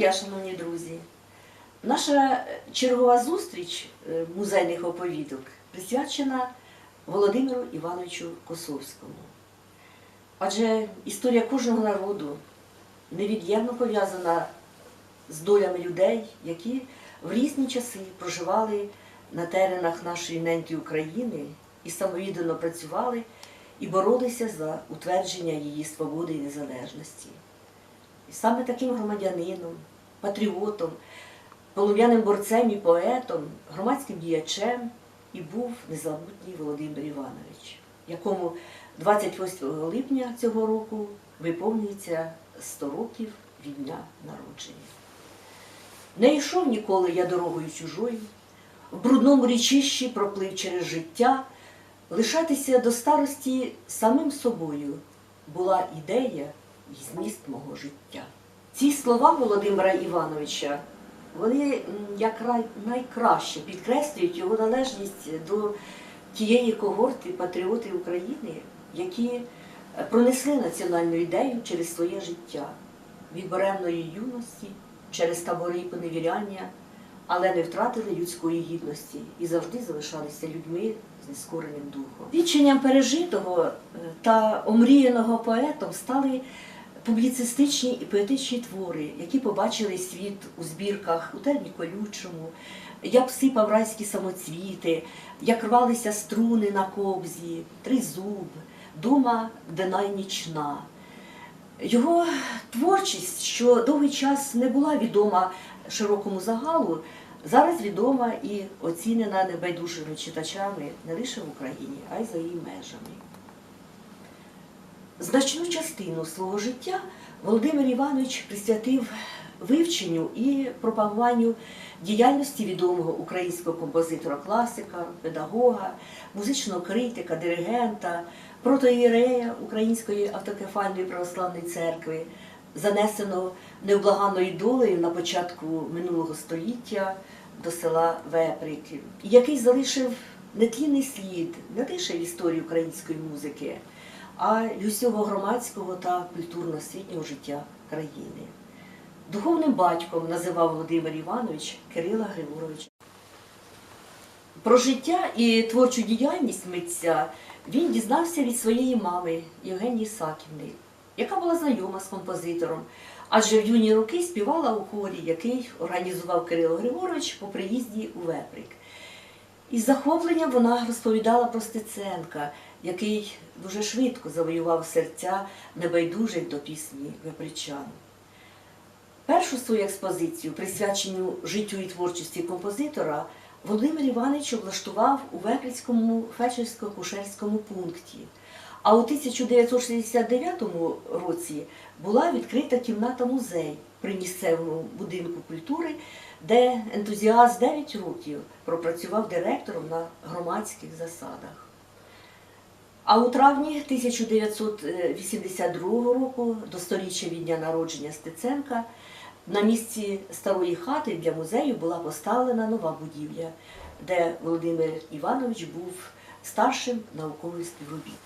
дня, шановні друзі! Наша чергова зустріч е, музейних оповідок присвячена Володимиру Івановичу Косовському. Адже історія кожного народу невід'ємно пов'язана з долями людей, які в різні часи проживали на теренах нашої неньки України і самовіддано працювали і боролися за утвердження її свободи і незалежності. І саме таким громадянином, патріотом, полум'яним борцем і поетом, громадським діячем і був незабутній Володимир Іванович, якому 28 липня цього року виповнюється 100 років від дня народження. Не йшов ніколи я дорогою чужою, в брудному річищі проплив через життя, лишатися до старості самим собою була ідея і зміст мого життя. Ці слова Володимира Івановича, вони м, найкраще підкреслюють його належність до тієї когорти патріотів України, які е, пронесли національну ідею через своє життя від буремної юності, через табори і поневіряння, але не втратили людської гідності і завжди залишалися людьми з нескореним духом. Свідченням пережитого е, та омріяного поетом стали публіцистичні і поетичні твори, які побачили світ у збірках у терні колючому, як сипав райські самоцвіти, як рвалися струни на кобзі, тризуб, дума дена й нічна. Його творчість, що довгий час не була відома широкому загалу, зараз відома і оцінена небайдужими читачами не лише в Україні, а й за її межами. Значну частину свого життя Володимир Іванович присвятив вивченню і пропагуванню діяльності відомого українського композитора-класика, педагога, музичного критика, диригента, протоірея Української автокефальної православної церкви, занесеного невблаганною долею на початку минулого століття до села Веприки, який залишив нетлінний слід не лише в історії української музики, а й усього громадського та культурно-освітнього життя країни. Духовним батьком називав Володимир Іванович Кирила Григоровича. Про життя і творчу діяльність митця він дізнався від своєї мами Євгенії Саківни, яка була знайома з композитором, адже в юні роки співала у хорі, який організував Кирило Григорович по приїзді у Веприк. Із захопленням вона розповідала про Стеценка, який дуже швидко завоював серця небайдужих до пісні вепричан. Першу свою експозицію, присвячену життю і творчості композитора, Володимир Іванович облаштував у Веприцькому фельдшерсько-кушерському пункті. А у 1969 році була відкрита кімната музей при місцевому будинку культури, де ентузіаст 9 років пропрацював директором на громадських засадах. А у травні 1982 року, до сторіччя від дня народження Стеценка, на місці старої хати для музею була поставлена нова будівля, де Володимир Іванович був старшим науковим співробітником.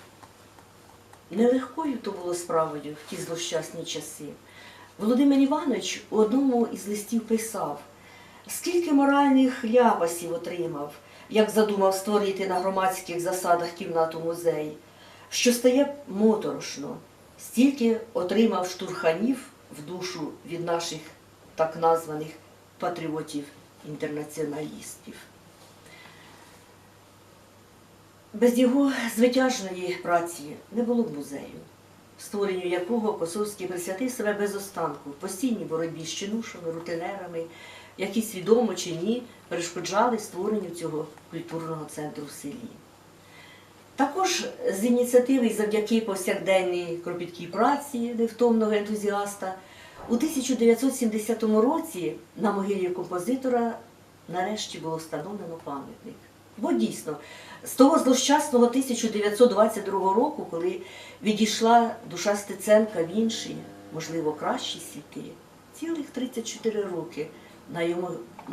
Нелегкою то було справою в ті злощасні часи. Володимир Іванович у одному із листів писав, скільки моральних ляпасів отримав, як задумав створити на громадських засадах кімнату музей, що стає моторошно, стільки отримав штурханів в душу від наших так названих патріотів-інтернаціоналістів. Без його звитяжної праці не було б музею, створенню якого Косовський присвятив себе без останку, в постійній боротьбі з чинушами, рутинерами, які свідомо чи ні перешкоджали створенню цього культурного центру в селі. Також з ініціативи завдяки повсякденній кропіткій праці невтомного ентузіаста у 1970 році на могилі композитора нарешті було встановлено пам'ятник. Бо дійсно, з того злощасного 1922 року, коли відійшла душа Стеценка в інші, можливо, кращі світи, цілих 34 роки на йому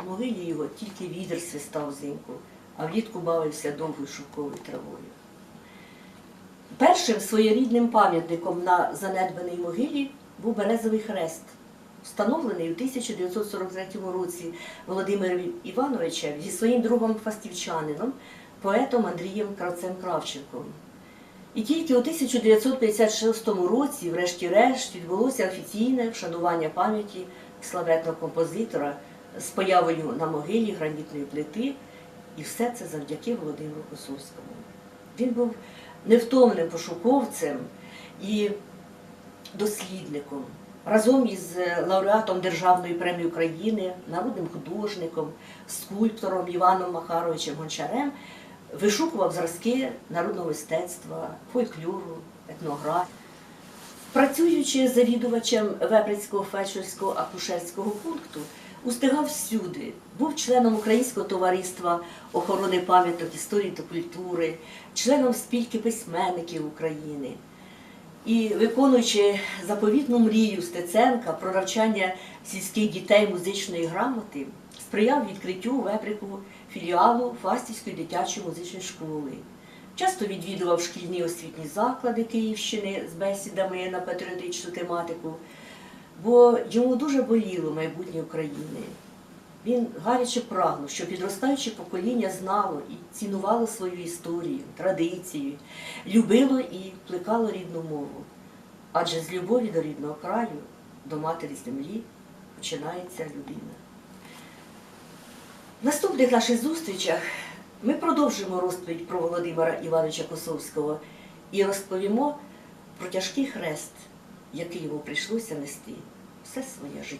могилі його тільки вітер свистав взимку, а влітку бавився довгою шовковою травою. Першим своєрідним пам'ятником на занедбаній могилі був березовий хрест, встановлений у 1943 році Володимиром Івановичем зі своїм другом фастівчанином, поетом Андрієм Кравцем Кравченком. І тільки у 1956 році, врешті-решт, відбулося офіційне вшанування пам'яті славетного композитора з появою на могилі гранітної плити, і все це завдяки Володимиру Косовському. Він був невтомним пошуковцем і дослідником. Разом із лауреатом Державної премії України, народним художником, скульптором Іваном Махаровичем Гончарем вишукував зразки народного мистецтва, фольклору, етнографії. Працюючи завідувачем Веприцького фельдшерського акушерського пункту, устигав всюди, був членом Українського товариства охорони пам'яток історії та культури, членом спілки письменників України. І виконуючи заповітну мрію Стеценка про навчання сільських дітей музичної грамоти, сприяв відкриттю Веприку філіалу Фастівської дитячої музичної школи. Часто відвідував шкільні освітні заклади Київщини з бесідами на патріотичну тематику, бо йому дуже боліло майбутнє України. Він гаряче прагнув, щоб підростаюче покоління знало і цінувало свою історію, традицію, любило і плекало рідну мову. Адже з любові до рідного краю, до матері землі починається людина. В наступних наших зустрічах ми продовжимо розповідь про Володимира Івановича Косовського і розповімо про тяжкий хрест, який йому прийшлося нести все своє життя.